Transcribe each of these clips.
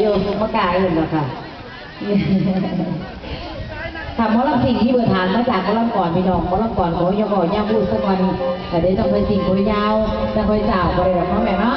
โยมมากาอื่นหรอกค่ะค่ะหมอลำสิ่งที่เบื่อทานมาจากมอลำก่อนพี่น้องมอลำก่อนเขายก่อย่าพูดสักวันแต่เดี๋ยวต้องไปสิ่งคุยยาวจะโขยสาวบริษัทน้องแม่เนาะ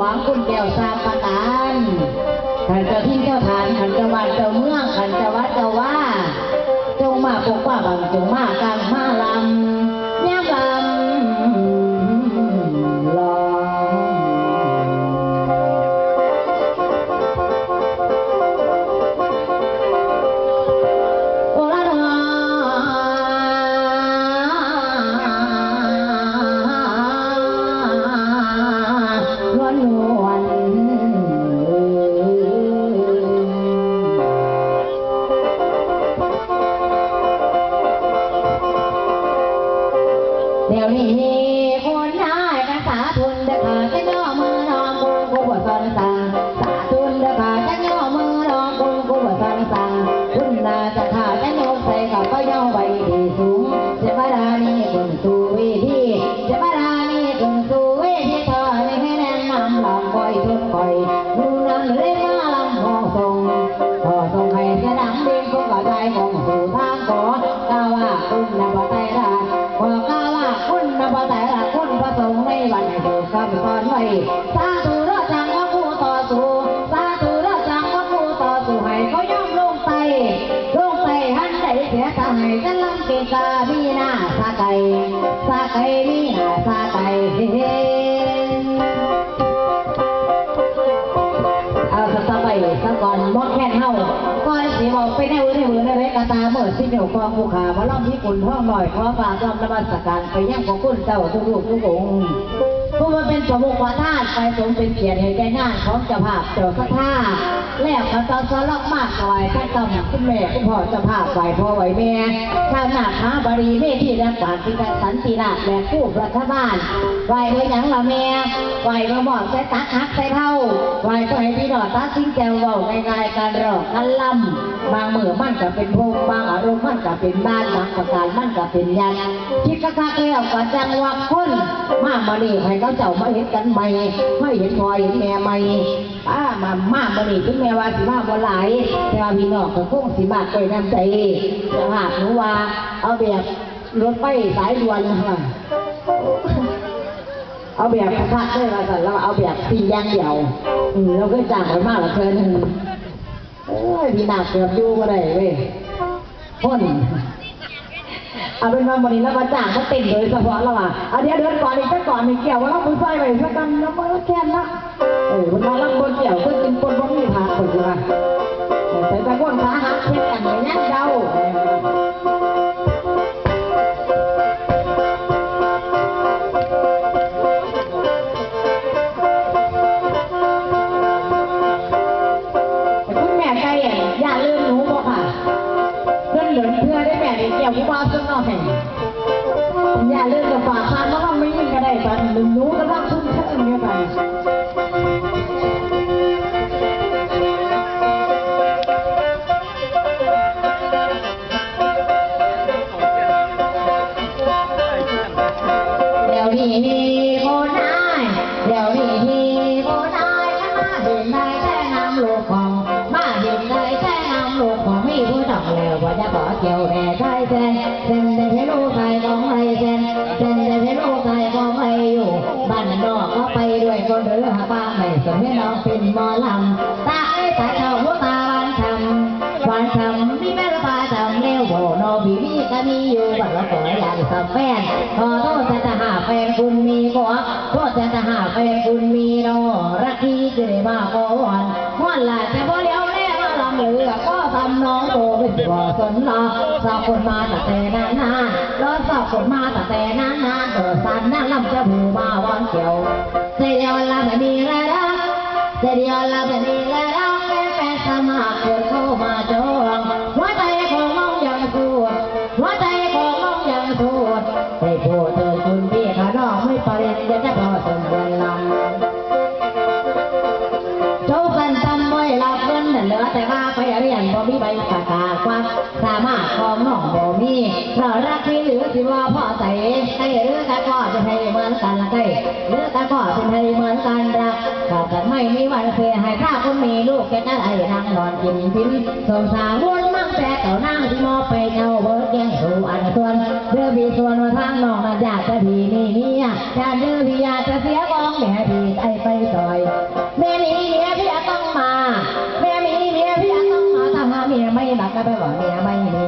วงคุณแก้วสามประการขันเจ้าทิ้งเจ้าทานขันเจ้าบ้านเจ้าเมืองขันเจ้าวัดเจ้าว่า จงมาปกป้าบังจงมากลางมาลำ เดี๋ ไก่สาไก่มีหน้าสาไก่เฮ้เอาสตาร์ไปซะก่อนบ่แค่นเฮาก่อนสิบอกไปแนวในมือในเรกาตาเมื่อสิเดียวกองผู้ขามาล่อมที่กุ่นห้องหน่อยขอฝากรำนมัสการไปยังของคุณเจ้าทุกลูกทุกองค์ผู้มาเป็นประมุขวาทาสไปสมเป็นเกียรติให้แก่งานของเจ้าภาพเจ้าสัทธา แล้วพระเจ้าสลักมากถวายท่านตำคุณแม่คุณพ่อจ้าภาพไหวพ่อไหวแม่ชาวนาคาบรีเมธีและปานติกสันติราชและผู้รัฐบาลไหวไว้ยังละแม่ไหวมาหมอบใส่ตักหักใส่เท่าไหวก็ให้พี่ดอดตาสิ้นแจวเบาง่ายๆการรอกกันลำบางมือมั่นก็เป็นพงบางอารมณ์มั่นก็เป็นบ้านบางประการมั่นก็เป็นยันคิดกะคักแล้วก็จังหวักคนมามานี่ให้เขาเจ้ามาเห็นกันใหม่ไม่เห็นพอเห็นแม่ใหม่ ป้ามามามานี่ถึงแม้ว่าสิมาบ่หลาย แต่ว่าพี่น้องก็คงสิมากไปน้ำใจจะหากหนูว่า เอาแบบรถไฟสายด่วนค่ะเอาแบบกระได้มาก่นแล้วเอาแบบตีอย่างเดียวอืมเราก็จ้างไปมากละเกินหนึ่งโอ้ยพี่หนักเกือบอยู่ก็ได้เว้ยพ่นเอาเป็นว่าวันนี้เรามาจ้างมาเต็มเลยเฉพาะเราอะเอาเดี๋ยวเดือนก่อนอีกสักก่อนอีกเกี่ยวว่าเราคุยไฟไปสักกันแล้วมันก็แค่นละ เออมันมาลับบนเกี่ยวก็กินคนบ่มีผักคนละแต่แต่คนขาหักเช่นกันอย่างนี้เจ้าคุณแม่ไก่อะอย่าลืมหนูบ่ค่ะ เพื่อนเหลือเพื่อได้แม่เกี่ยวผู้บ่าวซึ่งนอกแห่งอย่าลืมกับฝากทานว่าเราไม่ยิ่งก็ได้ตอนลืมห ดี๋ยวนี้โคนได้เดี๋ยวนี้โคนได้มาเห็นได้แต่น้ำลูกของมาเห็นได้แต่น้ำลูกของมีผู้ต้องแล้วว่าจะบอกเกี่ยวแม่ใช่เซนเซนได้ให้ลูกใครของไอเซนเซนได้ให้ลูกใครของไออยู่บ้านนอกก็ไปด้วยคนหรือหาป้าไม่สนให้น้องเป็นหมอลำตาไอ้ตาเท่าหัวตาบานทำบานทำมีแม่ละปาทำเลี้ยวโบนอบีมีก็มีอยู่บัดละปล่อยอย่างสับแฟน เป็นคุณมีโนรักที่จะได้มาก่อนม่วนหลายแต่พอเลี้ยวแน่มาลำเหลือก็ทำน้องโตเป็นตัวสนลาสาวคนมาแต่แต่นานนานรอสาวคนมาแต่แต่นานนานเออสันนั่นลำจะผูมาวันเกี่ยวเสียวันละม่มีแล้วนะเสียวันละไม่มีแล้วนะแฟนแฟนสมัครคนเข้ามาจองหัวใจของน้องยังสวดหัวใจของน้องยังสวดให้พูดเถิดคุณพี่ข้าน้องไม่ประเด็นจะจะพอสมเด็ ความสามารถของน้องบ่มีเพราะรักที่เหลือสิว่าพ่อใส่ให้หรือกันก็จะให้เหมือนกันละใกล้หรือกันก็จะให้เหมือนกันรักก็จะไม่มีวันเสียให้ถ้าคนมีลูกแกจะได้นั่งนอนกินพินสงสารวนมั่งแต่เก่านั่งที่มอไปเงาเบิร์ดย่งสู่อันส่วนเรือมีส่วนว่าทางน้องนั้นอยากจะพีนี่นี่อยากเดือพี่อยากจะเสียกองแม่พี่ไอไปซอยแม่ นักก็แปลว่าเมียไม่มี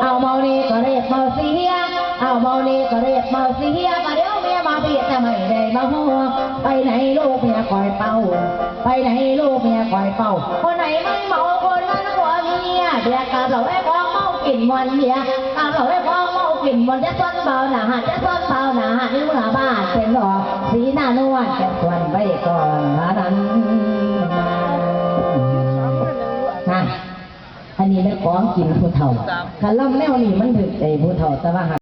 เอาเมานี่ก็เรียกเมาเสีย เอาเมานี่ก็เรียกเมาเสียก็เดี๋ยวเมียมาพี่แต่ไม่ได้มาหัวไปไหนลูกเมียคอยเป่า ไปไหนลูกเมียคอยเป่า คนไหนไม่เมาคนนั้นหัวเมียเบียกับเราไอ้ของเมากินวันเมียกับเราไอ้ของเมากินวันจะซ้อนเบาหนาหัดจะซ้อนเบาหนาหัดลูกหน้าบ้านเป็นหรอสีหน้านวลแก่ส่วนไปก่อนนั้น อันนี้ได้ของกินผู้เฒ่าคันล่ำแนวนี้มันถึกใจผู้เฒ่าแต่ว่าหาก